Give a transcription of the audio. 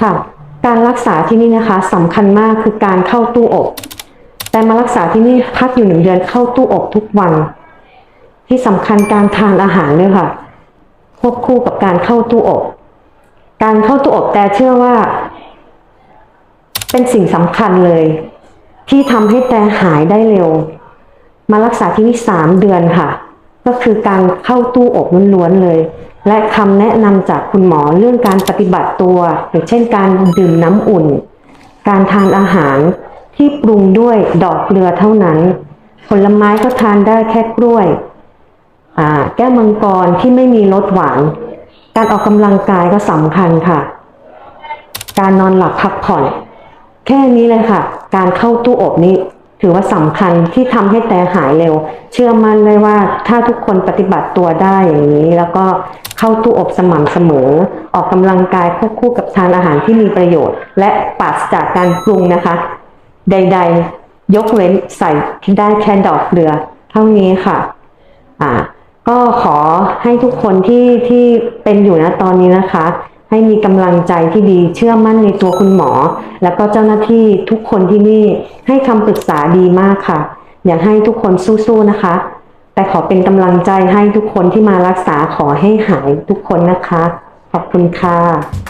ค่ะ การรักษาที่นี่นะคะสำคัญมากคือการเข้าตู้อบ แต่มารักษาที่นี่พักอยู่หนึ่งเดือนเข้าตู้อบทุกวัน ที่สำคัญการทานอาหารด้วยค่ะ ควบคู่กับการเข้าตู้อบ การเข้าตู้อบแต่เชื่อว่า เป็นสิ่งสำคัญเลย ที่ทำให้แต่หายได้เร็ว มารักษาที่นี่สามเดือนค่ะ ก็คือการเข้าตู้อบล้วนๆเลย และคำแนะนำจากคุณหมอเรื่องการปฏิบัติตัว อย่างเช่นการดื่มน้ำอุ่น การทานอาหารที่ปรุงด้วยดอกเกลือเท่านั้น ผลไม้ก็ทานได้แค่กล้วย แก้วมังกรที่ไม่มีรสหวาน การออกกำลังกายก็สำคัญค่ะ การนอนหลับพักผ่อน แค่นี้เลยค่ะ การเข้าตู้อบนี้ถือว่าสำคัญที่ทำให้แต่หายเร็ว เชื่อมั่นเลยว่าถ้าทุกคนปฏิบัติตัวได้อย่างนี้แล้วก็ เข้าตู้อบสม่ำเสมอ ออกกำลังกายควบคู่กับทานอาหารที่มีประโยชน์ และปราศจากการปรุงนะคะ ใด ๆ ยกเว้นใส่ได้แค่ดอกเกลือ เท่านี้ค่ะอ่าก็ขอให้ทุกคนที่ที่เป็นอยู่นะตอนนี้นะคะ ให้มีกำลังใจที่ดีเชื่อมั่นในตัวคุณหมอ แล้วก็เจ้าหน้าที่ทุกคนที่นี่ให้คำปรึกษาดีมากค่ะ อยากให้ทุกคนสู้ๆนะคะ แต่ขอเป็นกำลังใจให้ทุกคนที่มารักษาขอให้หายทุกคนนะคะ ขอบคุณค่ะ